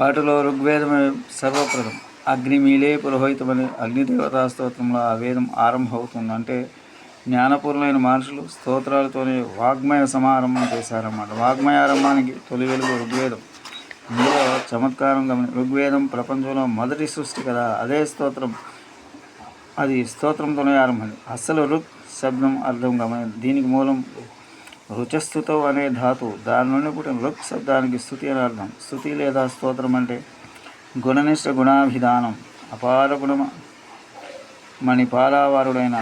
వాటిలో ఋగ్వేదమే సర్వప్రథం. అగ్నిమీలే పురోహితమని అగ్నిదేవతా స్తోత్రంలో ఆ వేదం ఆరంభమవుతుంది. అంటే జ్ఞానపూర్ణమైన మనుషులు స్తోత్రాలతోనే వాగ్మయ సమారంభం చేశారన్నమాట. వాగ్మయ ఆరంభానికి తొలి వెలుగు ఋగ్వేదం. ఇందులో చమత్కారం గమని ఋగ్వేదం ప్రపంచంలో మొదటి సృష్టి కదా. అదే స్తోత్రం. అది స్తోత్రంతోనే ఆరంభమైంది. అసలు ఋగ్ శబ్దం అర్థం గమని దీనికి మూలం రుచస్థుతం అనే ధాతు దాని నుండి పుట్టిన రుక్ శబ్దానికి స్థుతి అని అర్థం. స్థుతి లేదా స్తోత్రం అంటే గుణనిష్ట గుణాభిధానం. అపార గుణమ మణిపాలావారుడైన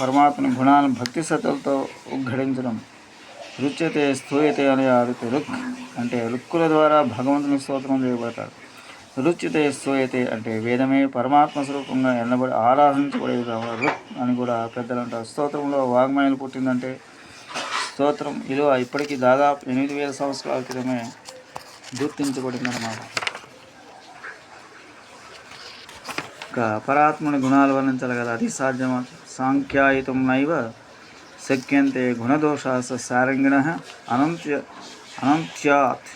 పరమాత్మని గుణాలను భక్తి శ్రద్ధలతో ఉద్ఘడించడం రుచ్యతే స్థూయతే అనే ఆరుతి రుక్ అంటే రుక్కుల ద్వారా భగవంతుని స్తోత్రం చేయబడతాడు. రుచ్యతే స్థూయతే అంటే వేదమే పరమాత్మ స్వరూపంగా ఎన్నబడి ఆరాధించబడేది. కావాలి రుక్ అని కూడా పెద్దలు అంటారు స్తోత్రంలో వాగ్మయాలు పుట్టిందంటే స్తోత్రం. విలువ ఇప్పటికీ దాదాపు ఎనిమిది వేల సంవత్సరాల క్రితమే గుర్తించబడిందన్నమాట. ఇక పరాత్మని గుణాలు వర్ణించాలి కదా అది సాధ్యమా? సాంఖ్యాయుతం నైవ శక్యంతే గుణదోషాస సారంగిణ అనంత్య అనంత్యాత్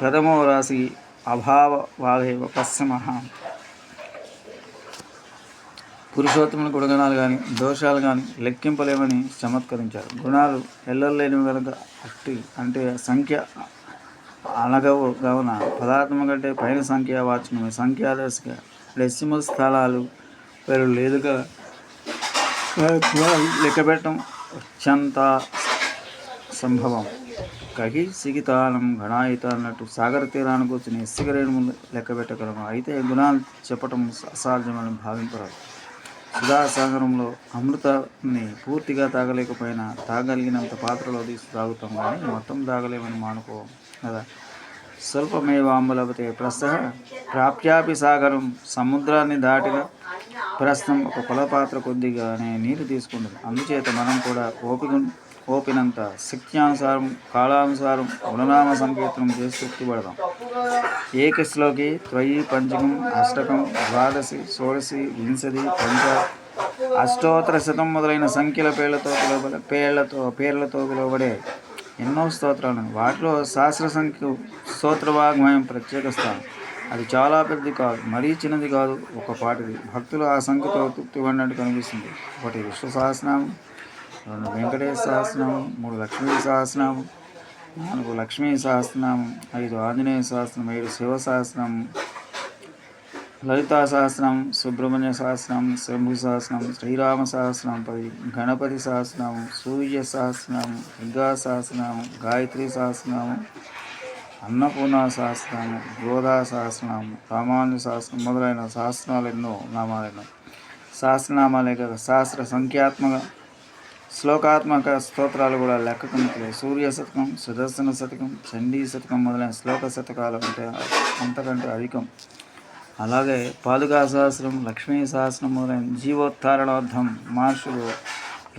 ప్రథమో రాశి అభావ వాదేవ పశ్చిమ. పురుషోత్తముని గుణగణాలు కానీ దోషాలు కానీ లెక్కింపలేమని చమత్కరించారు. గుణాలు ఎల్లలేనివి కనుక అట్టి అంటే సంఖ్య అనగవు కావున పదార్థం కంటే పైన సంఖ్య వాచనమే సంఖ్యాదర్శక డెసిమల్ స్థలాలు పేరు లేదుగా లెక్క పెట్టడం అత్యంత సంభవం. కహి సిగితానం గణాయిత అన్నట్టు సాగర తీరానికి వచ్చిన ఇసుకరేణి ముందు లెక్క పెట్టగలము అయితే గుణాలు చెప్పటం అసాధ్యమని భావింపరాదు. సుధాసాగరంలో అమృతాన్ని పూర్తిగా తాగలేకపోయినా తాగలిగినంత పాత్రలో తీసి తాగుతాం కానీ మొత్తం తాగలేమని మానుకో. కదా? స్వల్పమేవాంబలపతే ప్రస్థ ప్రాప్యాపి సాగరం సముద్రాన్ని దాటిన ప్రస్తుతం ఒక కులపాత్ర కొద్దిగానే నీరు తీసుకుంటుంది. అందుచేత మనం కూడా ఓపిక ఓపినంత శక్త్యానుసారం కాలానుసారం గుణనామ సంకీర్తనం చేసి తృప్తిపడదాం ఏకశ్లోకి త్వయి పంచకం అష్టకం ద్వాదశి షోడశి వింశది పంచ అష్టోత్తర శతం మొదలైన సంఖ్యల పేర్లతో పిలువబడే పేర్లతో పేర్లతో పిలువబడే ఎన్నో స్తోత్రాలు. వాటిలో సహస్ర సంఖ్య స్తోత్రవాగ్మయం ప్రత్యేక స్థానం. అది చాలా పెద్దది కాదు మరీ చిన్నది కాదు ఒక పాటిది. భక్తులు ఆ సంఖ్యతో తృప్తి పడినట్టు కనిపిస్తుంది. ఒకటి విష్ణు సహస్రనామం రెండు వెంకటేశ్వర సహస్రనామం మూడు లక్ష్మీ సహస్రనామం నాలుగు లక్ష్మీ సహస్రనామం ఐదు ఆంజనేయ సహస్రం ఏడు శివ సహస్రనామం లలితా సహస్రం సుబ్రహ్మణ్య సహస్రం శంభు సహస్రం శ్రీరామ సహస్రం పది గణపతి సహస్రం సూర్య సహస్రం దుర్గా సహస్రం గాయత్రి సహస్రం అన్నపూర్ణ సహస్రం గోదా సహస్రం రామాను సహస్రం మొదలైన సహస్రాలు ఎన్నో నామాలెన్నో. సహస్రనామాలే కదా. సహస్ర సంఖ్యాత్మక శ్లోకాత్మక స్తోత్రాలు కూడా లెక్కకున్నట్లే సూర్య శతకం సుదర్శన శతకం చండీ శతకం మొదలైన శ్లోక శతకాలు అంటే అంతకంటే అధికం. అలాగే పాదుకా సహస్రం లక్ష్మీ సహస్రం మొదలైన జీవోత్థారణార్థం మహర్షులు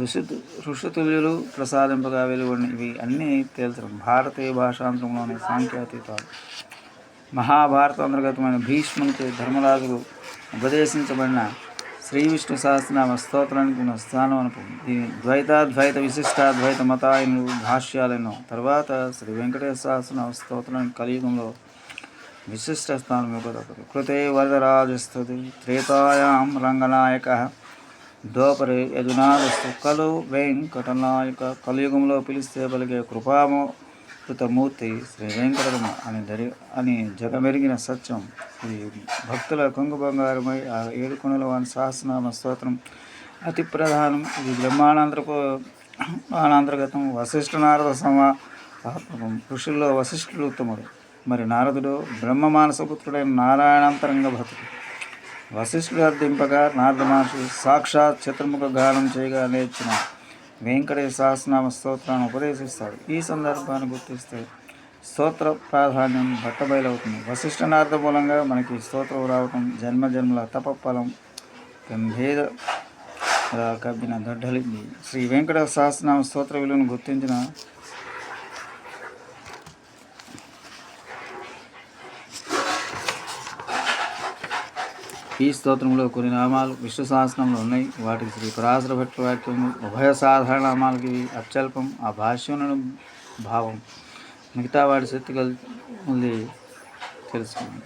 ఋషి ఋషితుల్యులు ప్రసాదింపగా వెలువడిన ఇవి అన్నీ తేల్చడం భారతీయ భాషాంతరంలోని సాంఖ్యాతీతాలు. మహాభారత అంతర్గతమైన భీష్మునికి ధర్మరాజుకు ఉపదేశించబడిన శ్రీ విష్ణు సహస్రనామ స్తోత్రానికి ఉన్న స్థానం అనుకుంది దీని ద్వైతాద్వైత విశిష్టాద్వైత మతాయనులు భాష్యాలను తర్వాత శ్రీ వెంకటేశ్వర సహస్రనామ స్తోత్రానికి కలియుగంలో విశిష్ట స్థానం ఇవ్వదగ్గదు కృతే వరదరాజస్థుతి త్రేతాయాం రంగనాయక దోపరి యదునాదస్తు కలు వెంకటనాయక కలియుగంలో పిలిస్తే పలికే కృపామో కృతమూర్తి శ్రీ వెంకటరమ అని దరి అని జగమెరిగిన సత్యం. ఇది భక్తుల కొంగు బంగారమై ఆ ఏడు కొనుల వాని సహస్రనామ స్తోత్రం. అతి ప్రధానం. ఇది బ్రహ్మాండంతరపు బ్రహ్మానంతర్గతం వశిష్ఠ నారద సమాత్మకం ఋషుల్లో వశిష్ఠులు ఉత్తముడు మరి నారదుడు బ్రహ్మ మానసపుత్రుడైన నారాయణాంతరంగ భక్తుడు. వశిష్ఠుడు అర్థింపగా నారద మహర్షి సాక్షాత్ చతుర్ముఖ గానం చేయగా నేర్చిన వెంకటేశ సహస్రనామ స్తోత్రాన్ని ఉపదేశిస్తాడు. ఈ సందర్భాన్ని గుర్తిస్తే స్తోత్ర ప్రాధాన్యం బట్టబయలవుతుంది. వశిష్ఠ నారద మూలంగా మనకి స్తోత్రం రావటం జన్మ జన్మల తపఫలం గంభీర కబ్బిన దొడ్డలింది. శ్రీ వెంకట సహస్రనామ స్తోత్ర విలువను గుర్తించిన ఈ స్తోత్రంలో కొన్ని నామాలు విష్ణు సహస్రంలో ఉన్నాయి. వాటికి శ్రీ పరాశర భట్ల వాక్యము ఉభయ సాధారణ నామాలకి అత్యల్పం ఆ భాష్యం భావం. మిగతా వాటి శక్తి కలిసి ఉంది తెలుసుకుంది.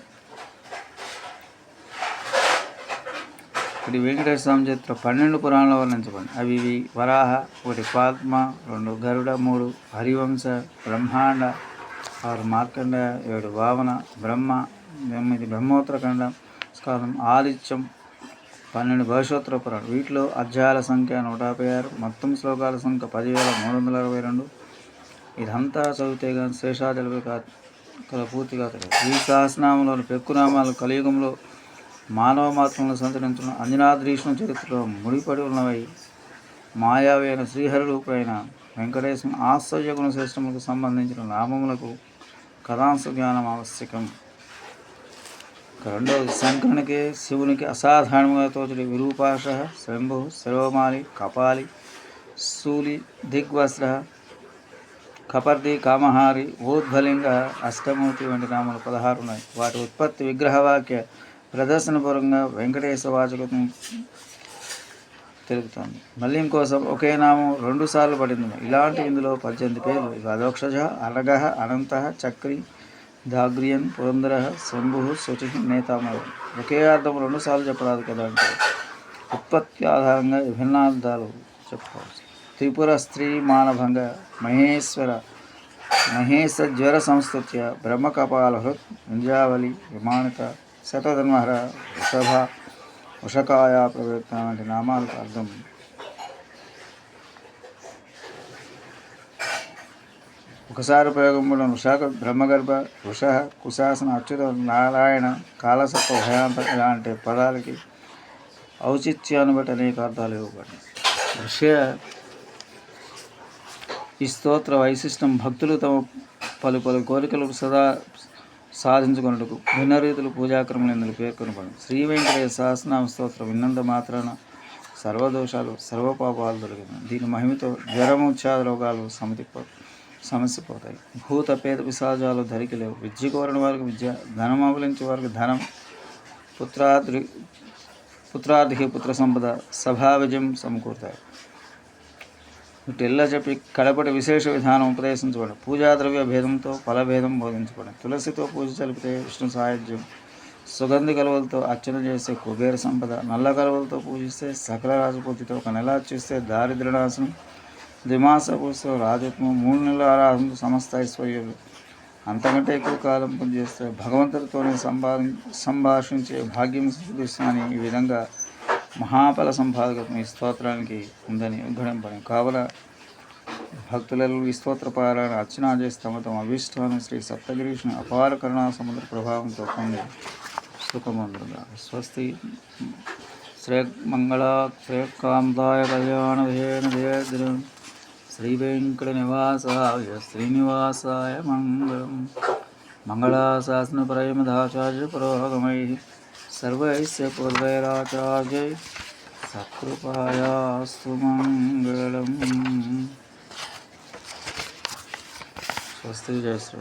ఇప్పుడు ఈ వెంకటేశ్వర స్వామి చరిత్ర పన్నెండు పురాణాలు వర్ణించబడి అవి ఇవి వరాహ ఒకటి పద్మ రెండు గరుడ మూడు హరివంశ బ్రహ్మాండ ఆరు మార్కండ ఏడు భావన బ్రహ్మ ఎనిమిది బ్రహ్మోత్తరఖండం స్కారం ఆదిత్యం పన్నెండు భవిష్యోత్తర పురాణం వీటిలో అధ్యాయాల సంఖ్య నూట యాభై ఆరు మొత్తం శ్లోకాల సంఖ్య పదివేల మూడు వందల అరవై రెండు. ఇదంతా చదివితే కానీ శేషాచలపై కా కల పూర్తిగా తెలియదు. ఈ సహస్రనామంలోని పెక్కునామాలు కలియుగంలో మానవ మాత్రంలో సంచరించిన అంజనాద్రీష్ణ చరిత్రలో ముడిపడి ఉన్నవై మాయావి అయిన శ్రీహరిరూపైన వెంకటేశ్వర ఆశ్చర్య గుణ శ్రేష్టములకు సంబంధించిన నామములకు కథాంశ జ్ఞానం ఆవశ్యకం. రెండవది శంకరునికి శివునికి అసాధారణంగా తోచడి విరూపాష శంభు శిరోమాలి కపాలి సూలి దిగ్వస్త్ర కపర్ది కామహారి ఊద్భలింగ అష్టమూర్తి వంటి నామాలు పదహారు ఉన్నాయి వాటి ఉత్పత్తి విగ్రహవాక్య ప్రదర్శనపూర్వకంగా వెంకటేశ్వర వాచకం తెలుపుతుంది. మళ్ళీ ఇంకోసం ఒకే నామం రెండు సార్లు పడింది. ఇలాంటి ఇందులో పద్దెనిమిది పేర్లు. ఇవి అదోక్షజ అనగ అనంత చక్రి దాగ్రియన్ పురంధర శంభు శచి నేతామరు ఒకే అర్థం రెండుసార్లు చెప్పరాదు కదా అంటే. ఉత్పత్తి ఆధారంగా విభిన్నార్థాలు చెప్పుకోవచ్చు. త్రిపుర స్త్రీ మానభంగ మహేశ్వర మహేశ జ్వర సంస్థుత్య బ్రహ్మకపాల హృత్ వింజావళి విమానిత శతధన్వహర వృషభ వృషకాయ ప్రవేత్త వంటి నామాలకు అర్థం. ఒకసారి ప్రయోగం వృషాక బ్రహ్మగర్భ వృష కుశాసన అచ్యుత నారాయణ కాలసత్వ భయాంత ఇలాంటి పదాలకి ఔచిత్యాన్ని బట్టి అనేక అర్థాలు ఇవ్వబడ్డాయి. వృష ఈ స్తోత్ర వైశిష్టం భక్తులు తమ పలు పలు కోరికలు సదా సాధించుకున్నట్టుకు భిన్న రీతులు పూజాక్రమలు ఇందులో పేర్కొనబడి శ్రీ వెంకటేశ్వర సహస్రనామ స్తోత్రం విన్నంత మాత్రాన సర్వదోషాలు సర్వపాపాలు దొరికింది దీని మహిమతో జ్వరము ఉచ్ఛాద రోగాలు సమితి సమస్య పోతాయి. భూత పేద పిశాచాలు ధరికి లేవు. విద్య కోరిన వారికి విద్య ధనం అవలించే వారికి ధనం పుత్రాద్రి పుత్రార్థికి పుత్ర సంపద సభా విజయం సమకూరుతాయి. వీటిల్లా చెప్పి కడపటి విశేష విధానం ఉపదేశించబడి పూజా ద్రవ్య భేదంతో ఫలభేదం బోధించబడి తులసితో పూజ జరిపితే విష్ణు సాయుధ్యం సుగంధి కలువలతో అర్చన చేస్తే కుబేర సంపద నల్ల కలువలతో పూజిస్తే సకల రాజపూర్తితో ఒక నెల చూస్తే దారిద్రనాశనం ద్విమాస పూజతో రాజత్వం మూడు నెలల ఆరాధన సమస్త ఐశ్వర్యాలు. అంతకంటే ఎక్కువ కాలం పనిచేస్తే భగవంతుడితోనే సంభా సంభాషించే భాగ్యం సిద్ధిస్తుందని ఈ విధంగా మహాఫల సంపాదకత్వం ఈ స్తోత్రానికి ఉందని ఉగ్గడింపని కావున భక్తులలో ఈ స్తోత్ర పారాయణ అర్చనా చేసి తమ తమ అభిష్టాన్ని శ్రీ సప్తగిరీష్ణ అపార కరుణా సముద్ర ప్రభావంతో పొంది సుఖమందుగా స్వస్తి. శ్రేయమంగళ మంగళ కళ్యాణ శ్రీవేంకటనివాసాయ శ్రీనివాసాయ మంగళం. మంగళాశాసనప్రయమదాచార్య పురోగమై సర్వైస్య పూర్వైరాచార్య సత్కృపాయాస్తు మంగళం. స్వస్తి జయ శ్రీ